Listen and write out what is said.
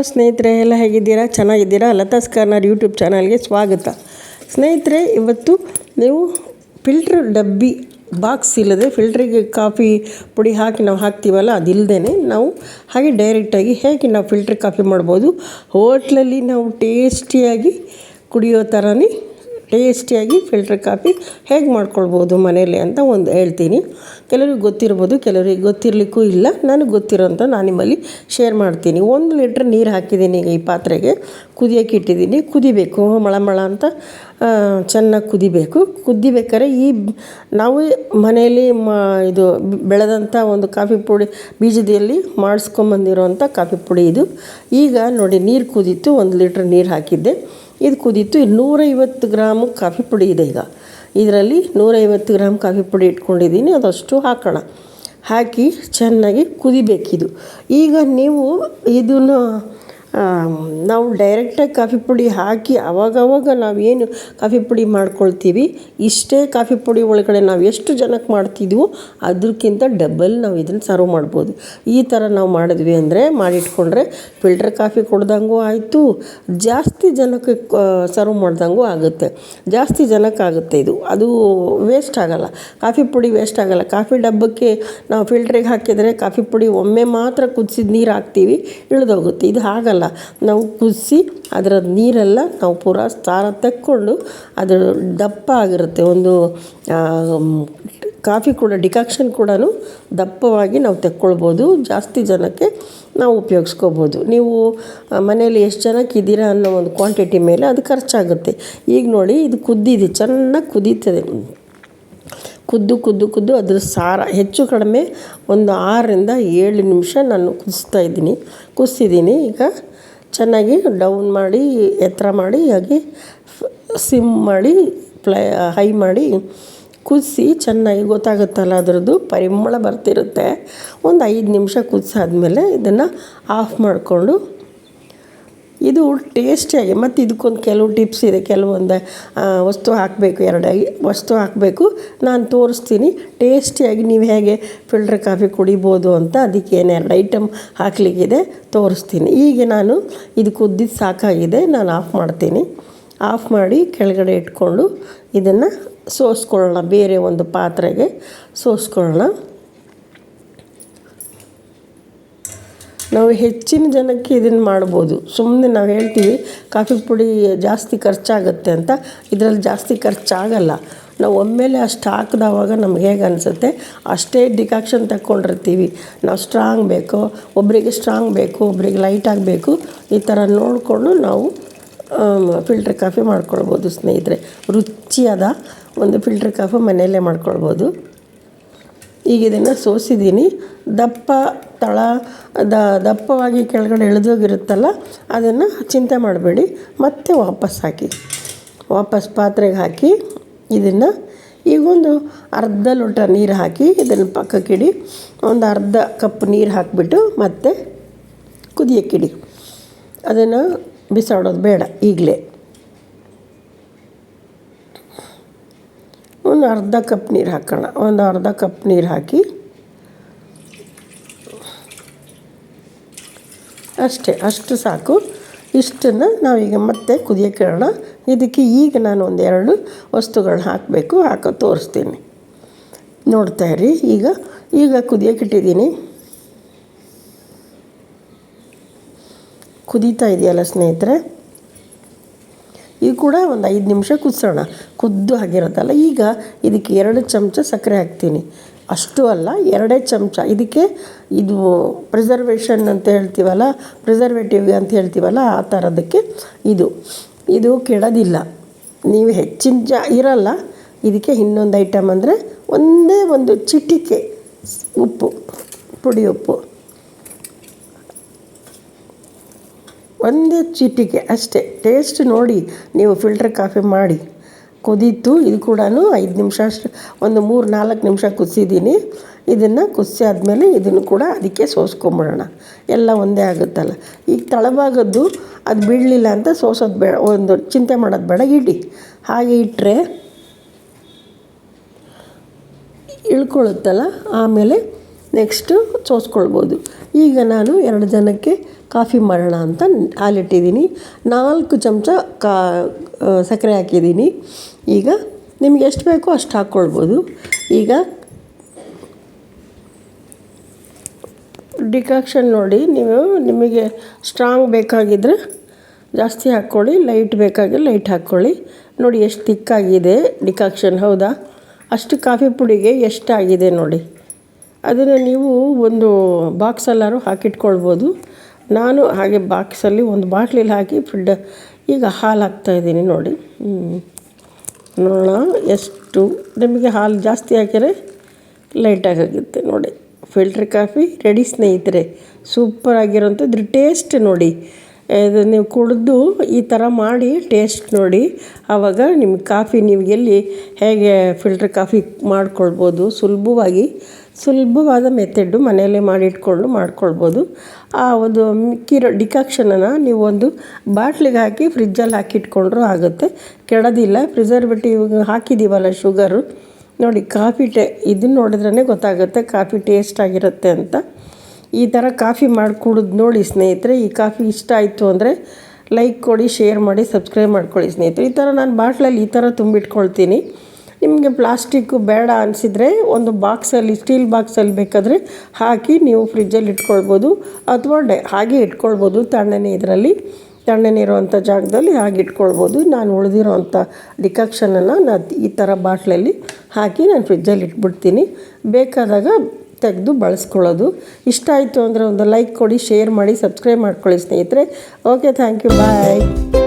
Hello ಸ್ನೇಹಿತರೆ, ಎಲ್ಲ ಹೇಗಿದ್ದೀರಾ? ಚೆನ್ನಾಗಿದ್ದೀರಾ? ಲತಾಸ್ ಕಾರ್ನರ್ ಯೂಟ್ಯೂಬ್ ಚಾನಲ್ಗೆ ಸ್ವಾಗತ. ಸ್ನೇಹಿತರೆ, ಇವತ್ತು ನೀವು ಫಿಲ್ಟ್ರ್ ಡಬ್ಬಿ ಬಾಕ್ಸ್ ಇಲ್ಲದೆ ಫಿಲ್ಟ್ರಿಗೆ ಕಾಫಿ ಪುಡಿ ಹಾಕಿ ನಾವು ಹಾಕ್ತೀವಲ್ಲ ಅದಿಲ್ಲದೇ ನಾವು ಹಾಗೆ ಡೈರೆಕ್ಟಾಗಿ ಹೇಗೆ ನಾವು ಫಿಲ್ಟ್ರ್ ಕಾಫಿ ಮಾಡ್ಬೋದು, ಹೋಟ್ಲಲ್ಲಿ ನಾವು ಟೇಸ್ಟಿಯಾಗಿ ಕುಡಿಯೋ ಥರನೇ ಟೇಸ್ಟಿಯಾಗಿ ಫಿಲ್ಟರ್ ಕಾಫಿ ಹೇಗೆ ಮಾಡ್ಕೊಳ್ಬೋದು ಮನೇಲಿ ಅಂತ ಒಂದು ಹೇಳ್ತೀನಿ. ಕೆಲವ್ರಿಗೆ ಗೊತ್ತಿರ್ಬೋದು, ಕೆಲವ್ರಿಗೆ ಗೊತ್ತಿರಲಿಕ್ಕೂ ಇಲ್ಲ. ನನಗೆ ಗೊತ್ತಿರೋಂಥ ನಾನು ನಿಮ್ಮಲ್ಲಿ ಶೇರ್ ಮಾಡ್ತೀನಿ. ಒಂದು ಲೀಟ್ರ್ ನೀರು ಹಾಕಿದ್ದೀನಿ ಈಗ ಈ ಪಾತ್ರೆಗೆ. ಕುದಿಯೋಕೆ ಇಟ್ಟಿದ್ದೀನಿ. ಕುದಿಬೇಕು, ಮಳ ಅಂತ ಚೆನ್ನಾಗಿ ಕುದಿಬೇಕು. ಕುದಿಬೇಕಾದ್ರೆ ಈ ನಾವು ಮನೆಯಲ್ಲಿ ಮಾ, ಇದು ಬೆಳೆದಂಥ ಒಂದು ಕಾಫಿ ಪುಡಿ ಬೀಜದಲ್ಲಿ ಮಾಡಿಸ್ಕೊಂಬಂದಿರೋಂಥ ಕಾಫಿ ಪುಡಿ ಇದು. ಈಗ ನೋಡಿ ನೀರು ಕುದೀತು ಒಂದು ಲೀಟ್ರ್ ನೀರು ಹಾಕಿದ್ದೆ. ಇದು ಕುದೀತು ನೂರೈವತ್ತು ಗ್ರಾಮ್ ಕಾಫಿ ಪುಡಿ ಇದೆ ಈಗ. ಇದರಲ್ಲಿ ನೂರೈವತ್ತು ಗ್ರಾಮ್ ಕಾಫಿ ಪುಡಿ ಇಟ್ಕೊಂಡಿದ್ದೀನಿ, ಅದಷ್ಟು ಹಾಕೋಣ. ಹಾಕಿ ಚೆನ್ನಾಗಿ ಕುದಿಬೇಕಿದು. ಈಗ ನೀವು ಇದನ್ನು ನಾವು ಡೈರೆಕ್ಟಾಗಿ ಕಾಫಿ ಪುಡಿ ಹಾಕಿ ಆವಾಗವಾಗ ನಾವೇನು ಕಾಫಿ ಪುಡಿ ಮಾಡ್ಕೊಳ್ತೀವಿ, ಇಷ್ಟೇ ಕಾಫಿ ಪುಡಿ ಒಳಗಡೆ ನಾವು ಎಷ್ಟು ಜನಕ್ಕೆ ಮಾಡ್ತಿದ್ವೋ ಅದಕ್ಕಿಂತ ಡಬಲ್ ನಾವು ಇದನ್ನು ಸರ್ವ್ ಮಾಡ್ಬೋದು. ಈ ಥರ ನಾವು ಮಾಡಿದ್ವಿ ಅಂದರೆ ಮಾಡಿಟ್ಕೊಂಡ್ರೆ ಫಿಲ್ಟರ್ ಕಾಫಿ ಕೊಡ್ದಂಗೂ ಆಯಿತು, ಜಾಸ್ತಿ ಜನಕ್ಕೆ ಸರ್ವ್ ಮಾಡ್ದಂಗೂ ಆಗುತ್ತೆ. ಜಾಸ್ತಿ ಜನಕ್ಕೆ ಆಗುತ್ತೆ ಇದು. ಅದು ವೇಸ್ಟ್ ಆಗೋಲ್ಲ. ಕಾಫಿ ಪುಡಿ ವೇಸ್ಟ್ ಆಗೋಲ್ಲ. ಕಾಫಿ ಡಬ್ಬಕ್ಕೆ ನಾವು ಫಿಲ್ಟ್ರಿಗೆ ಹಾಕಿದರೆ ಕಾಫಿ ಪುಡಿ ಒಮ್ಮೆ ಮಾತ್ರ ಕುದಿಸಿದ ನೀರು ಹಾಕ್ತೀವಿ, ಇಳಿದೋಗುತ್ತೆ. ಇದು ಹಾಗಲ್ಲ. ನಾವು ಕುದಿಸಿ ಅದರ ನೀರೆಲ್ಲ ನಾವು ಪೂರಾ ಸಾರ ತೆಕ್ಕೊಂಡು ಅದು ದಪ್ಪ ಆಗಿರುತ್ತೆ. ಒಂದು ಕಾಫಿ ಕೂಡ, ಡಿಕಾಕ್ಷನ್ ಕೂಡ ದಪ್ಪವಾಗಿ ನಾವು ತೆಕ್ಕೊಳ್ಬೋದು. ಜಾಸ್ತಿ ಜನಕ್ಕೆ ನಾವು ಉಪಯೋಗಿಸ್ಕೋಬೋದು. ನೀವು ಮನೆಯಲ್ಲಿ ಎಷ್ಟು ಜನಕ್ಕೆ ಇದ್ದೀರಾ ಅನ್ನೋ ಒಂದು ಕ್ವಾಂಟಿಟಿ ಮೇಲೆ ಅದು ಖರ್ಚಾಗುತ್ತೆ. ಈಗ ನೋಡಿ, ಇದು ಕುದ್ದಿದೆ. ಚೆನ್ನಾಗಿ ಕುದೀತದೆ. ಕುದ್ದು ಕುದ್ದು ಕುದ್ದು ಅದ್ರ ಸಾರ ಹೆಚ್ಚು ಕಡಿಮೆ ಒಂದು ಆರರಿಂದ ಏಳು ನಿಮಿಷ ನಾನು ಕುದಿಸ್ತಾ ಇದ್ದೀನಿ. ಕುದಿಸಿದ್ದೀನಿ ಈಗ. ಚೆನ್ನಾಗಿ ಡೌನ್ ಮಾಡಿ, ಎತ್ತರ ಮಾಡಿ, ಹಾಗೆ ಸಿಮ್ ಮಾಡಿ ಫ್ಲೈ ಹೈ ಮಾಡಿ ಕುದಿಸಿ ಚೆನ್ನಾಗಿ ಗೊತ್ತಾಗುತ್ತಲ್ಲ ಅದರದ್ದು, ಪರಿಮಳ ಬರ್ತಿರುತ್ತೆ. ಒಂದು ಐದು ನಿಮಿಷ ಕುದಿಸಾದ್ಮೇಲೆ ಇದನ್ನು ಆಫ್ ಮಾಡಿಕೊಂಡು ಇದು ಟೇಸ್ಟಿಯಾಗಿ, ಮತ್ತು ಇದಕ್ಕೊಂದು ಕೆಲವು ಟಿಪ್ಸ್ ಇದೆ, ಕೆಲವೊಂದು ವಸ್ತು ಹಾಕಬೇಕು ಎರಡು ವಸ್ತು ಹಾಕಬೇಕು. ನಾನು ತೋರಿಸ್ತೀನಿ, ಟೇಸ್ಟಿಯಾಗಿ ನೀವು ಹೇಗೆ ಫಿಲ್ಟರ್ ಕಾಫಿ ಕುಡಿಬೋದು ಅಂತ ಅದಕ್ಕೆ ಏನೆರಡು ಐಟಮ್ ಹಾಕಲಿಕ್ಕಿದೆ, ತೋರಿಸ್ತೀನಿ. ಈಗ ನಾನು ಇದು ಕುದ್ದಿದ್ದು ಸಾಕಾಗಿದೆ, ನಾನು ಆಫ್ ಮಾಡ್ತೀನಿ. ಆಫ್ ಮಾಡಿ ಕೆಳಗಡೆ ಇಟ್ಕೊಂಡು ಇದನ್ನು ಸೋಸ್ಕೊಳ್ಳೋಣ, ಬೇರೆ ಒಂದು ಪಾತ್ರೆಗೆ ಸೋಸ್ಕೊಳ್ಳೋಣ. ನಾವು ಹೆಚ್ಚಿನ ಜನಕ್ಕೆ ಇದನ್ನು ಮಾಡ್ಬೋದು. ಸುಮ್ಮನೆ ನಾವು ಹೇಳ್ತೀವಿ, ಕಾಫಿ ಪುಡಿ ಜಾಸ್ತಿ ಖರ್ಚಾಗುತ್ತೆ ಅಂತ. ಇದರಲ್ಲಿ ಜಾಸ್ತಿ ಖರ್ಚಾಗಲ್ಲ. ನಾವು ಒಮ್ಮೆಲೆ ಅಷ್ಟು ಹಾಕಿದವಾಗ ನಮ್ಗೆ ಹೇಗೆ ಅನಿಸುತ್ತೆ? ಅಷ್ಟೇ ಡಿಕಾಕ್ಷನ್ ತಗೊಂಡಿರ್ತೀವಿ ನಾವು ಸ್ಟ್ರಾಂಗ್ ಬೇಕು ಒಬ್ಬರಿಗೆ ಸ್ಟ್ರಾಂಗ್ ಬೇಕು ಒಬ್ಬರಿಗೆ ಲೈಟ್ ಆಗಬೇಕು ಈ ಥರ ನೋಡಿಕೊಂಡು ನಾವು ಫಿಲ್ಟ್ರ್ ಕಾಫಿ ಮಾಡ್ಕೊಳ್ಬೋದು ಸ್ನೇಹಿತರೆ. ರುಚಿಯಾದ ಒಂದು ಫಿಲ್ಟ್ರ್ ಕಾಫಿ ಮನೆಯಲ್ಲೇ ಮಾಡ್ಕೊಳ್ಬೋದು. ಈಗ ಇದನ್ನು ಸೋಸಿದ್ದೀನಿ. ದಪ್ಪ ತಳ, ದ, ದಪ್ಪವಾಗಿ ಕೆಳಗಡೆ ಇಳಿದೋಗಿರುತ್ತಲ್ಲ ಅದನ್ನು ಚಿಂತೆ ಮಾಡಬೇಡಿ. ಮತ್ತೆ ವಾಪಸ್ ಹಾಕಿ. ವಾಪಸ್ ಪಾತ್ರೆಗೆ ಹಾಕಿ ಇದನ್ನು ಈಗೊಂದು ಅರ್ಧ ಲೋಟ ನೀರು ಹಾಕಿ ಇದನ್ನು ಪಕ್ಕಕ್ಕಿಡಿ ಒಂದು ಅರ್ಧ ಕಪ್ ನೀರು ಹಾಕಿಬಿಟ್ಟು ಮತ್ತೆ ಕುದಿಯೋಕ್ಕಿಡಿ ಅದನ್ನು ಬಿಸಾಡೋದು ಬೇಡ ಈಗಲೇ. ಒಂದು ಅರ್ಧ ಕಪ್ ನೀರು ಹಾಕೋಣ. ಒಂದು ಅರ್ಧ ಕಪ್ ನೀರು ಹಾಕಿ. ಅಷ್ಟೇ, ಅಷ್ಟು ಸಾಕು. ಇಷ್ಟನ್ನು ನಾವೀಗ ಮತ್ತೆ ಕುದಿಯೋಕ್ಕಿಡೋಣ ಇದಕ್ಕೆ ಈಗ ನಾನು ಒಂದೆರಡು ವಸ್ತುಗಳನ್ನ ಹಾಕಬೇಕು. ಹಾಕೋ, ತೋರಿಸ್ತೀನಿ. ನೋಡ್ತಾ ಇರಿ, ಈಗ ಈಗ ಕುದಿಯೋಕೆ ಇಟ್ಟಿದ್ದೀನಿ. ಕುದೀತಾ ಇದೆಯಲ್ಲ ಸ್ನೇಹಿತರೆ? ಇದು ಕೂಡ ಒಂದು ಐದು ನಿಮಿಷ ಕುದಿಸೋಣ ಕುದ್ದು ಆಗಿರೋದಲ್ಲ ಈಗ ಇದಕ್ಕೆ ಎರಡು ಚಮಚ ಸಕ್ಕರೆ ಹಾಕ್ತೀನಿ. ಅಷ್ಟು ಅಲ್ಲ, ಎರಡೇ ಚಮಚ. ಇದಕ್ಕೆ ಇದು ಪ್ರಿಸರ್ವೇಷನ್ ಅಂತ ಹೇಳ್ತೀವಲ್ಲ ಪ್ರಿಸರ್ವೇಟಿವ್ ಅಂತ ಹೇಳ್ತೀವಲ್ಲ, ಆ ಥರದಕ್ಕೆ ಇದು. ಇದು ಕೆಡೋದಿಲ್ಲ. ನೀವು ಹೆಚ್ಚಿನ ಜ, ಇರಲ್ಲ. ಇದಕ್ಕೆ ಇನ್ನೊಂದು ಐಟಮ್ ಅಂದರೆ ಒಂದೇ ಒಂದು ಚಿಟಿಕೆ. ಉಪ್ಪು, ಪುಡಿ ಉಪ್ಪು. ಒಂದೇ ಚಿಟಿಕೆ ಅಷ್ಟೇ. ಟೇಸ್ಟ್ ನೋಡಿ, ನೀವು ಫಿಲ್ಟರ್ ಕಾಫಿ ಮಾಡಿ. ಕುದೀತು, ಇದು ಕೂಡ ಐದು ನಿಮಿಷ ಅಷ್ಟು. ಒಂದು ಮೂರು ನಾಲ್ಕು ನಿಮಿಷ ಕುದಿಸಿದ್ದೀನಿ. ಇದನ್ನು ಕುದಿಸಿ ಆದಮೇಲೆ ಇದನ್ನು ಕೂಡ ಅದಕ್ಕೆ ಸೋಸ್ಕೊಂಬಿಡೋಣ. ಎಲ್ಲ ಒಂದೇ ಆಗುತ್ತಲ್ಲ. ಈಗ ತಳಭಾಗದ್ದು ಅದು ಬಿಡಲಿಲ್ಲ ಅಂತ ಸೋಸೋದು ಬೇಡ. ಒಂದು ಚಿಂತೆ ಮಾಡೋದು ಬೇಡ. ಇಡಿ. ಹಾಗೆ ಇಟ್ಟರೆ ಇಳ್ಕೊಳ್ಳುತ್ತಲ್ಲ. ಆಮೇಲೆ ನೆಕ್ಸ್ಟು ಸೋಸ್ಕೊಳ್ಬೋದು. ಈಗ ನಾನು ಎರಡು ಜನಕ್ಕೆ ಕಾಫಿ ಮಾಡೋಣ ಅಂತ ಹಾಲಿಟ್ಟಿದ್ದೀನಿ. ನಾಲ್ಕು ಚಮಚ ಕಾ ಸಕ್ಕರೆ ಹಾಕಿದ್ದೀನಿ. ಈಗ ನಿಮ್ಗೆ ಎಷ್ಟು ಬೇಕೋ ಅಷ್ಟು ಹಾಕ್ಕೊಳ್ಬೋದು. ಈಗ ಡಿಕಾಕ್ಷನ್ ನೋಡಿ, ನೀವು ನಿಮಗೆ ಸ್ಟ್ರಾಂಗ್ ಬೇಕಾಗಿದ್ದರೆ ಜಾಸ್ತಿ ಹಾಕ್ಕೊಳ್ಳಿ, ಲೈಟ್ ಬೇಕಾಗಿದ್ರೆ ಲೈಟ್ ಹಾಕ್ಕೊಳ್ಳಿ. ನೋಡಿ, ಎಷ್ಟು ತಿಕ್ಕಾಗಿದೆ ಡಿಕಾಕ್ಷನ್, ಹೌದಾ? ಅಷ್ಟು ಕಾಫಿ ಪುಡಿಗೆ ಎಷ್ಟಾಗಿದೆ ನೋಡಿ. ಅದನ್ನು ನೀವು ಒಂದು ಬಾಕ್ಸಲ್ಲಾರು ಹಾಕಿಟ್ಕೊಳ್ಬೋದು. ನಾನು ಹಾಗೆ ಬಾಕ್ಸಲ್ಲಿ ಒಂದು ಬಾಟ್ಲಿಲಿ ಹಾಕಿ ಫುಡ್ ಈಗ ಹಾಲು ಹಾಕ್ತಾಯಿದ್ದೀನಿ ನೋಡಿ. ಹ್ಞೂ ನೋಡೋಣ ಎಷ್ಟು ನಿಮಗೆ ಹಾಲು ಜಾಸ್ತಿ ಹಾಕಿದರೆ ಲೈಟಾಗಿ ಆಗುತ್ತೆ ನೋಡಿ. ಫಿಲ್ಟ್ರ್ ಕಾಫಿ ರೆಡಿ ಸ್ನೇಹಿತರೆ ಸೂಪರ್ ಆಗಿರೋಂಥದ್ದು ಟೇಸ್ಟ್ ನೋಡಿ. ಇದು ನೀವು ಕುಡಿದು ಈ ಥರ ಮಾಡಿ ಟೇಸ್ಟ್ ನೋಡಿ. ಆವಾಗ ನಿಮ್ಮ ಕಾಫಿ ನೀವು ಎಲ್ಲಿ ಹೇಗೆ ಫಿಲ್ಟ್ರ್ ಕಾಫಿ ಮಾಡ್ಕೊಳ್ಬೋದು ಸುಲಭವಾಗಿ ಸುಲಭವಾದ ಮೆಥೆಡ್ಡು ಮನೆಯಲ್ಲೇ ಮಾಡಿಟ್ಕೊಂಡು ಮಾಡ್ಕೊಳ್ಬೋದು. ಆ ಒಂದು ಮಿಕ್ಕಿರೋ ಡಿಕಾಕ್ಷನನ್ನು ನೀವು ಒಂದು ಬಾಟ್ಲಿಗೆ ಹಾಕಿ ಫ್ರಿಜ್ಜಲ್ಲಿ ಹಾಕಿಟ್ಕೊಂಡ್ರೂ ಆಗುತ್ತೆ. ಕೆಡೋದಿಲ್ಲ ಪ್ರಿಸರ್ವೇಟಿವ್ ಹಾಕಿದ್ದೀವಲ್ಲ ಶುಗರು ನೋಡಿ, ಕಾಫಿ ಟೇ ಇದನ್ನು ನೋಡಿದ್ರೇ ಗೊತ್ತಾಗುತ್ತೆ ಕಾಫಿ ಟೇಸ್ಟ್ ಆಗಿರುತ್ತೆ ಅಂತ. ಈ ಥರ ಕಾಫಿ ಮಾಡಿ ನೋಡಿ ಸ್ನೇಹಿತರೆ, ಈ ಕಾಫಿ ಇಷ್ಟ ಆಯಿತು ಅಂದರೆ ಲೈಕ್ ಕೊಡಿ ಶೇರ್ ಮಾಡಿ ಸಬ್ಸ್ಕ್ರೈಬ್ ಮಾಡ್ಕೊಳ್ಳಿ ಸ್ನೇಹಿತರೆ. ಈ ಥರ ನಾನು ಬಾಟ್ಲಲ್ಲಿ ಈ ಥರ ತುಂಬಿಟ್ಕೊಳ್ತೀನಿ. ನಿಮಗೆ ಪ್ಲಾಸ್ಟಿಕ್ಕು ಬೇಡ ಅನಿಸಿದರೆ ಒಂದು ಬಾಕ್ಸಲ್ಲಿ, ಸ್ಟೀಲ್ ಬಾಕ್ಸಲ್ಲಿ ಬೇಕಾದರೆ ಹಾಕಿ ನೀವು ಫ್ರಿಜ್ಜಲ್ಲಿ ಇಟ್ಕೊಳ್ಬೋದು ಅಥವಾ ಡೈ, ಹಾಗೆ ಇಟ್ಕೊಳ್ಬೋದು ತಣ್ಣನೆ ಇದರಲ್ಲಿ. ತಣ್ಣನೆ ಇರುವಂಥ ಜಾಗದಲ್ಲಿ ಹಾಗೆ ಇಟ್ಕೊಳ್ಬೋದು. ನಾನು ಉಳಿದಿರೋವಂಥ ಡಿಕಾಕ್ಷನನ್ನು ನಾನು ಈ ಥರ ಬಾಟ್ಲಲ್ಲಿ ಹಾಕಿ ನಾನು ಫ್ರಿಜ್ಜಲ್ಲಿ ಇಟ್ಬಿಡ್ತೀನಿ. ಬೇಕಾದಾಗ ತೆಗೆದು ಬಳಸ್ಕೊಳ್ಳೋದು. ಇಷ್ಟ ಆಯಿತು ಅಂದರೆ ಒಂದು ಲೈಕ್ ಕೊಡಿ, ಶೇರ್ ಮಾಡಿ, ಸಬ್ಸ್ಕ್ರೈಬ್ ಮಾಡ್ಕೊಳ್ಳಿ ಸ್ನೇಹಿತರೆ. Okay, thank you, bye.